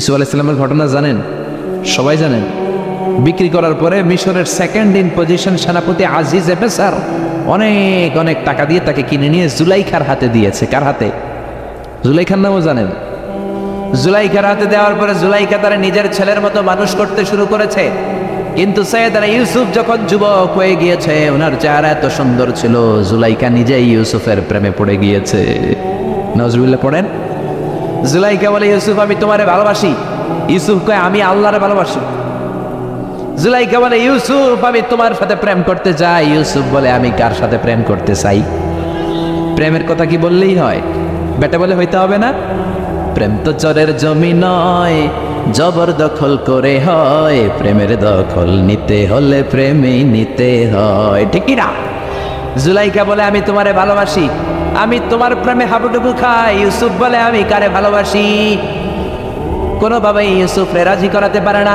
Issue আলাইসাল্লামের ঘটনা জানেন? সবাই জানেন? বিক্রি করার পরে মিশরের সেকেন্ড ইন পজিশন সেনাপতি আজিজ এফেসার অনেক অনেক টাকা দিয়ে তাকে কিনে নিয়ে জুলাইখার হাতে দিয়েছে। কার হাতে? জুলাইখার নামও জানেন? জুলাইখার হাতে দেওয়ার পরে জুলাইখা তারা নিজের ছেলের মতো মানুষ করতে শুরু করেছে। কিন্তু সৈয়দানা ইউসুফ যখন যুবক হয়ে গিয়েছে, ওনার চেহারা এত সুন্দর ছিল। জুলাইকা নিজেই ইউসুফের প্রেমে পড়ে গিয়েছে। নজরুল্লাহ পড়েন? জুলাইকা বলে, ইউসুফ, আমি তোমারে ভালোবাসি। ইউসুফ কয়, আমি আল্লাহরে ভালোবাসি। জুলাইকা বলে, ইউসুফ, আমি তোমার সাথে প্রেম করতে চাই। ইউসুফ বলে, আমি কার সাথে প্রেম করতে চাই? প্রেমের কথা কি বললেই হয়? বেটা বলে, হইতে হবে না। প্রেম তো চরের জমি নয় জবরদখল করে হয়। প্রেমের দখল নিতে হলে প্রেমেই নিতে হয়। ঠিকই না? জুলাইকা বলে, আমি তোমারে ভালোবাসি। আমি তোমার প্রেমে হাবুডুবু খাই। ইউসুফ বলে, আমি কারে ভালোবাসি? কোনোভাবেই ইউসুফরে রাজি করাতে পারে না।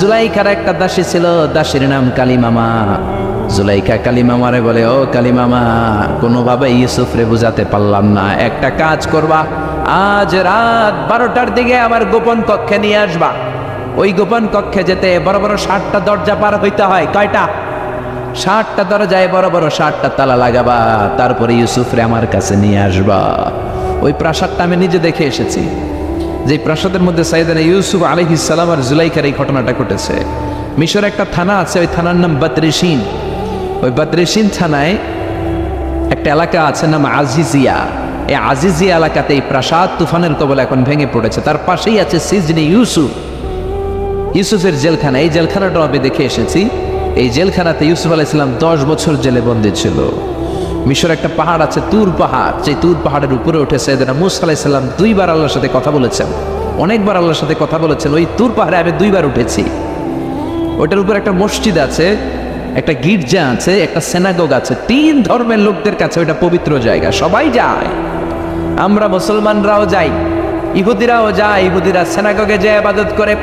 জুলাইখার একটা দাসী ছিল, দাসীর নাম কালিমামা। জুলাইখা কালিমামারে বলে, ও কালিমামা কোনোভাবে ইউসুফরে বুঝাতে পারলাম না। একটা কাজ করবা, আজ রাত বারোটার দিকে আমার গোপন কক্ষে নিয়ে আসবা। ওই গোপন কক্ষে যেতে বড় বড় ষাটটা দরজা পার হইতে হয়। কয়টা? ষাটটা দরজায় বড় বড় ষাটটা তালা লাগাবা, তারপরে ইউসুফরে আমার কাছে নিয়ে আসবা। ওই প্রাসাদটা আমি নিজে দেখে এসেছি। যে প্রাসাদের মধ্যে সাইদানা ইউসুফ আলহিসাল্লাম আর জুলাইকার এই ঘটনাটা ঘটেছে। মিশর একটা থানা আছে, ওই থানার নাম বদ্রেশিন। ওই বদ্রেশিন থানায় একটা এলাকা আছে, নাম আজিজিয়া। এই আজিজিয়া এলাকাতে এই প্রাসাদ তুফানের কবল এখন ভেঙে পড়েছে। তার পাশেই আছে সিজনি ইউসুফ। ইউসুফের জেলখানা। এই জেলখানাটাও আমি দেখে এসেছি। এই জেলখানাতে ইউসুফ আলাইসাল্লাম দশ বছর জেলে বন্দী ছিল। মিশর একটা পাহাড় আছে, তুর পাহাড়। সেই তুর পাহাড়ের উপরে উঠে সৈয়দনা মুসা আলাইসাল্লাম দুইবার আল্লাহর সাথে কথা বলেছেন। অনেকবার আল্লাহর সাথে কথা বলেছেন, ওই তুর পাহাড়ে আমি দুইবার উঠেছি। ওটার উপর একটা মসজিদ আছে, একটা গির্জা আছে, একটা সেনাগোগ আছে। তিন ধর্মের লোকদের কাছে ওইটা পবিত্র জায়গা। সবাই যায়। আমরা মুসলমানরাও যাই, ইহুদিরাও যায়, ইহুদিরা সেনাগোগে যে আবাদত করে।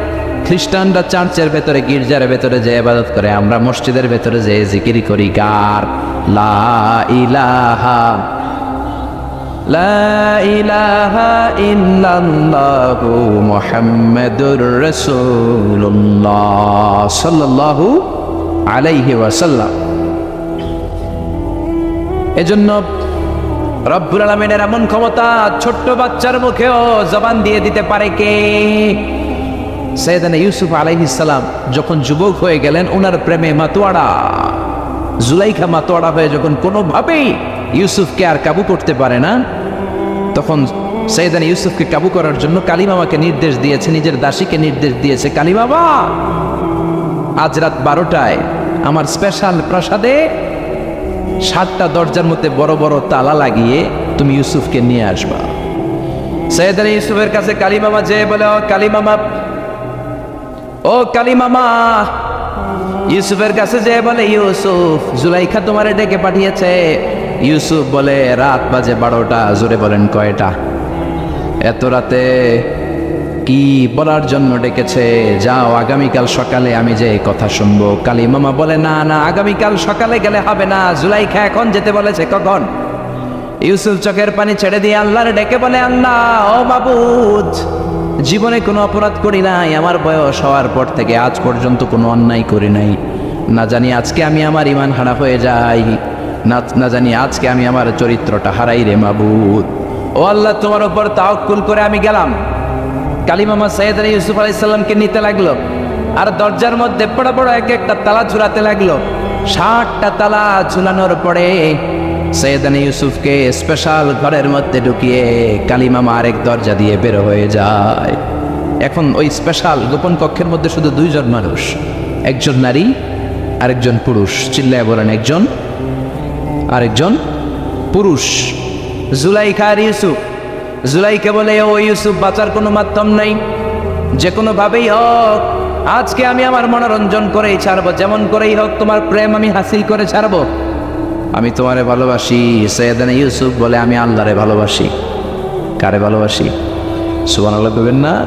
খ্রিস্টানরা চার্চের ভেতরে, গির্জার ভেতরে যে আবাদত করে, আমরা মসজিদের ভেতরে যে জিকিরি করি গার লা ইলাহা লা ইলাহা ইল্লাল্লাহু মুহাম্মাদুর রাসূলুল্লাহ সাল্লাল্লাহু আলাইহি ওয়াসাল্লাম। এজন্য রব্বুল আলমিনের এমন ক্ষমতা ছোট্ট বাচ্চার মুখেও জবান দিয়ে দিতে পারে কে? সৈয়দানা ইউসুফ আলাইহিসাল্লাম যখন যুবক হয়ে গেলেন ওনার প্রেমে মাতোয়াড়া জুলাইখা মাতোয়াড়া হয়ে যখন কোনোভাবেই ইউসুফকে আর কাবু করতে পারে না, তখন সৈয়দানা ইউসুফকে কাবু করার জন্য কালিমামাকে নির্দেশ দিয়েছে, নিজের দাসীকে নির্দেশ দিয়েছে, কালিমামা, আজ রাত বারোটায় আমার স্পেশাল প্রাসাদে সাতটা দরজার মধ্যে বড় বড় তালা লাগিয়ে তুমি ইউসুফকে নিয়ে আসবা। সৈয়দ আলী ইউসুফের কাছে কালী কালিমামা যে বলে, ও কালিমামা ও কালিমামা, ইউসুফের কাছে যে বলে, ইউসুফ, জুলাইখা তোমারে ডেকে পাঠিয়েছে। ইউসুফ বলে, রাত বাজে বারোটা, জোরে বলেন কয়টা? এত রাতে কি বলার জন্য ডেকেছে? যাও, আগামীকাল সকালে আমি যে কথা শুনব। কালী মামা বলে, না না, আগামীকাল সকালে গেলে হবে না। জুলাইখা এখন যেতে বলেছে, কখন? ইউসুফ চোখের পানি ছেড়ে দিয়ে আল্লাহর ডেকে বলে, আল্লাহ, ও বাবুদ জীবনে কোনো অপরাধ করি নাই, আমার বয়স হওয়ার পর থেকে আজ পর্যন্ত কোনো অন্যায় করি নাই। না জানি আজকে আমি আমার ইমান হারা হয়ে যাই, না না জানি আজকে আমি আমার চরিত্রটা হারাই রে মাবুদ। ও আল্লাহ, তোমার উপর তাওকুল করে আমি গেলাম। কালিমামা সৈয়দ আলী ইউসুফ আলাইসাল্লামকে নিতে লাগল। আর দরজার মধ্যে বড় বড় এক একটা তালা ঝুলাতে লাগল। ষাটটা তালা ঝুলানোর পরে সৈয়দ আলী ইউসুফকে স্পেশাল ঘরের মধ্যে ঢুকিয়ে কালিমামা আরেক দরজা দিয়ে বের হয়ে যায়। এখন ওই স্পেশাল গোপন কক্ষের মধ্যে শুধু দুইজন মানুষ, একজন নারী, আরেকজন পুরুষ, চিল্লায় বলেন একজন, আরেকজন পুরুষ। জুলাইখা আর ইউসুফ জুলাইকে বলে, ও ইউসুফ, বাঁচার কোনো মাধ্যম নাই। যে কোনোভাবেই হোক, আজকে আমি আমার মনোরঞ্জন করেই ছাড়বো। যেমন করেই হোক, তোমার প্রেম আমি হাসিল করে ছাড়বো। আমি তোমারে ভালোবাসি। সৈয়দানা ইউসুফ বলে, আমি আল্লাহরে ভালোবাসি। কারে ভালোবাসি? সুবান আল্লাহ দেবেন না।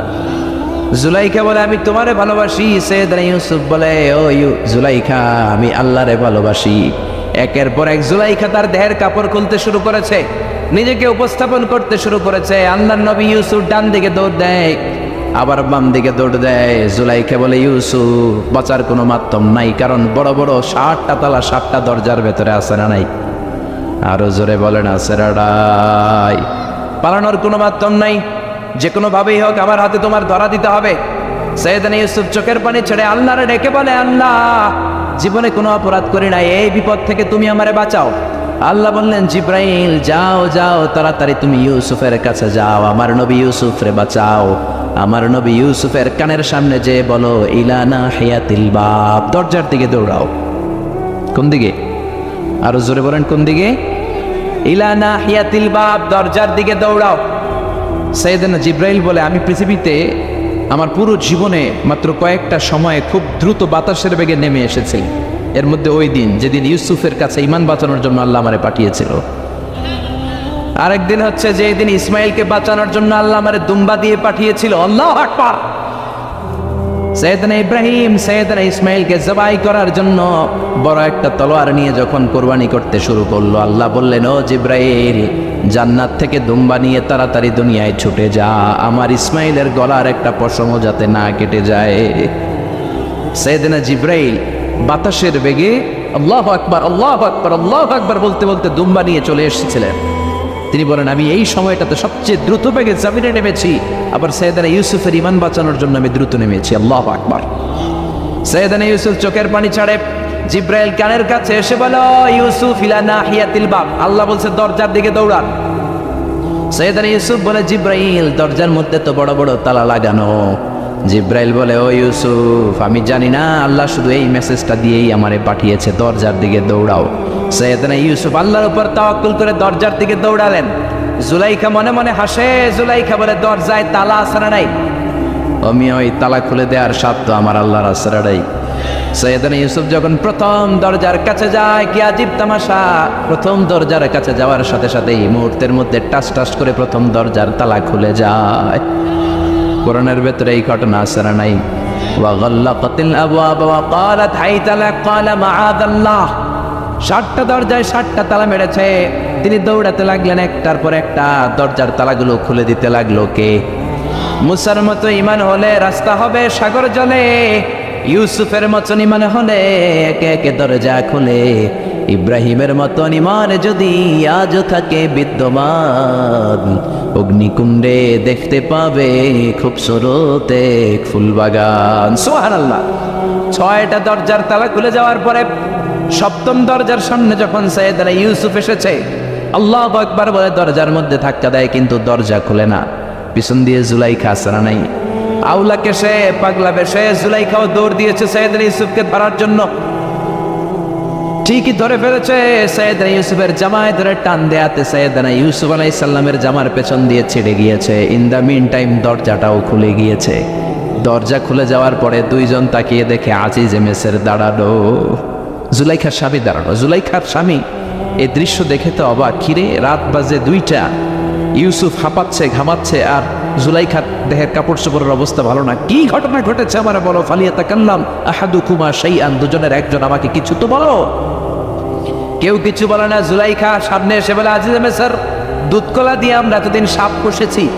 জুলাইখা বলে, আমি তোমারে ভালোবাসি। সৈয়দানা ইউসুফ বলে, ও ইউ জুলাইখা আমি আল্লাহরে ভালোবাসি। একের পর এক জুলাইখা তার দেহের কাপড় খুলতে শুরু করেছে। নিজেকে উপস্থাপন করতে শুরু করেছে। আল্লাহ নবী ইউসুফ ডান দিকে দৌড় দেয়। আবার বাম দিকে দৌড় দেয়। জুলাইকে বলে, ইউসুফ, বাঁচার কোনো মাধ্যম নাই, কারণ বড় বড় ষাটটা তালা ষাটটা দরজার ভেতরে আছে না নাই? আরও জোরে বলেন, আছে রাডাই পালানোর কোনো মাধ্যম নাই। যে কোনো ভাবেই হোক, আমার হাতে তোমার ধরা দিতে হবে। সৈয়দান ইউসুফ চোখের পানি ছেড়ে আল্লাহরে ডেকে বলে, আল্লাহ, জীবনে কোনো অপরাধ করি নাই। এই বিপদ থেকে তুমি আমারে বাঁচাও। আল্লাহ বললেন, জিব্রাইল, যাও যাও, তাড়াতাড়ি তুমি ইউসুফের কাছে যাও। আমার নবী ইউসুফরে বাঁচাও। আমার নবী ইউসুফের কানের সামনে যে বলো ইলানা হিয়াতিল বাপ দরজার দিকে দৌড়াও। কোন দিকে? আরও জোরে বলেন, কোন দিকে? ইলানা হিয়াতিল বাপ দরজার দিকে দৌড়াও। সৈয়দানা জিব্রাইল বলে, আমি পৃথিবীতে আমার পুরো জীবনে মাত্র কয়েকটা সময়ে খুব দ্রুত বাতাসের বেগে নেমে এসেছি। এর মধ্যে ওই দিন যেদিন ইউসুফের কাছে ইমান বাঁচানোর জন্য আল্লাহ আমারে পাঠিয়েছিল। আরেকদিন হচ্ছে যে দিন ইসমাইলকে বাঁচানোর জন্য আল্লাহ আমারে দুম্বা দিয়ে পাঠিয়েছিল। আল্লাহ আকবার। সৈয়দনা ইব্রাহিম, সৈয়দনা ইসমাইলকে জবাই করার জন্য বড় একটা তলোয়ার নিয়ে যখন কোরবানি করতে শুরু করল, আল্লাহ বললেন, ও জিব্রাইল, জান্নাত থেকে দুম্বা নিয়ে তাড়াতাড়ি দুনিয়ায় ছুটে যা। আমার ইসমাইলের গলার একটা পশমও যাতে না কেটে যায়। সৈয়দনা জিব্রাইল বাতাসের বেগে আল্লাহ আকবার আল্লাহ আকবার আল্লাহ আকবার বলতে বলতে দুম্বা নিয়ে চলে এসেছিলেন। তিনি বলেন, আমি এই সময়টাতে সবচেয়ে দ্রুত বেগে জামিনে নেমেছি। আবার সৈয়দানা ইউসুফের ইমান বাঁচানোর জন্য আমি দ্রুত নেমেছি। আল্লাহ আকবার। সৈয়দানা ইউসুফ চোখের পানি ছাড়ে। জিব্রাইল কানের কাছে এসে বলো ইউসুফ ইলানা হিয়াতিল বাপ আল্লাহ বলছে, দরজার দিকে দৌড়ান। সৈয়দানা ইউসুফ বলে, জিব্রাইল, দরজার মধ্যে তো বড় বড় তালা লাগানো। জিব্রাইল বলে, ও ইউসুফ, আমি জানি না, আল্লাহ শুধু এই মেসেজটা দিয়েই আমারে পাঠিয়েছে। দরজার দিকে দৌড়াও। সৈয়দনা ইউসুফ আল্লাহর উপর তাওয়াক্কুল করে দরজার দিকে দৌড়ালেন জুলাইখা মনে মনে হাসে জুলাইখা বলে দরজায় তালা আছে না নাই আমি ওই তালা খুলে দেওয়ার সাধ্য আমার আল্লাহর আসরা নাই সৈয়দনা ইউসুফ যখন প্রথম দরজার কাছে যায় কি আজীব তামাশা প্রথম দরজার কাছে যাওয়ার সাথে সাথেই মুহূর্তের মধ্যে টাস টাস করে প্রথম দরজার তালা খুলে যায় কোরআনের ভেতরে এই ঘটনা আছে না নাই وغلقت الابواب وقالت هيت لك قال معاذ الله ষাটটা দরজায় ষাটটা তালা মেরেছে। তিনি দৌড়াতে লাগলেন একটার পর একটা, দরজার তালাগুলো খুলে দিতে লাগল কে? মুসার মতো ইমান হলে রাস্তা হবে সাগর জলে। ইউসুফের মতন ইমান হলে একে একে দরজা খুলে। ইব্রাহিমের মতন ইমান যদি আজও থাকে বিদ্যমান, অগ্নিকুণ্ডে দেখতে পাবে খুব সরতে ফুলবাগান। সোহান আল্লাহ ছয়টা দরজার তালা খুলে যাওয়ার পরে সপ্তম দরজার সামনে যখন সৈয়দরা ইউসুফ এসেছে, আল্লাহ একবার বলে দরজার মধ্যে ধাক্কা দেয়, কিন্তু দরজা খুলে না। পিছন দিয়ে জুলাইখা আসরা নাই? আউলাকে সে, পাগলা বেশে জুলাইখাও দৌড় দিয়েছে সৈয়দ ইউসুফকে ধরার জন্য। ঠিকই ধরে ফেলেছে সৈয়দনা ইউসুফের জামায় ধরে টান দেয়াতে সৈয়দনা ইউসুফ আলাইসাল্লামের জামার পেছন দিয়ে ছিঁড়ে গিয়েছে। ইন দ্য মিন টাইম দরজাটাও খুলে গিয়েছে। দরজা খুলে যাওয়ার পরে দুইজন তাকিয়ে দেখে আজিজ এমেসের দাঁড়ানো জুলাইখার স্বামী দাঁড়ানো। জুলাইখার স্বামী এই দৃশ্য দেখে তো অবাক। কিরে, রাত বাজে দুইটা। ইউসুফ হাঁপাচ্ছে, ঘামাচ্ছে আর জুলাইখার দেহের কাপড় চোপড়ের অবস্থা ভালো না। কি ঘটনা ঘটেছে আমার বলো? ফালিয়া তাকাল্লাম। আহাদু কুমা সেই আন দুজনের একজন। আমাকে কিছু তো বলো। কেউ কিছু বলে না। জুলাইখা সামনে এসে বলে, আজিজ স্যার, দুধকলা দিয়ে আমরা এতদিন সাপ কষেছি।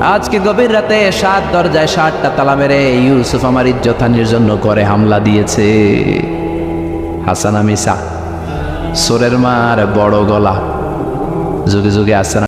আজকে গভীর রাতে সাত দরজায় সাতটা তালা মেরে ইউসুফ আমার ইজ্জতানির জন্য করে হামলা দিয়েছে। হাসান মিসা। সোরের মার বড় গলা। যুগে যুগে আসে না।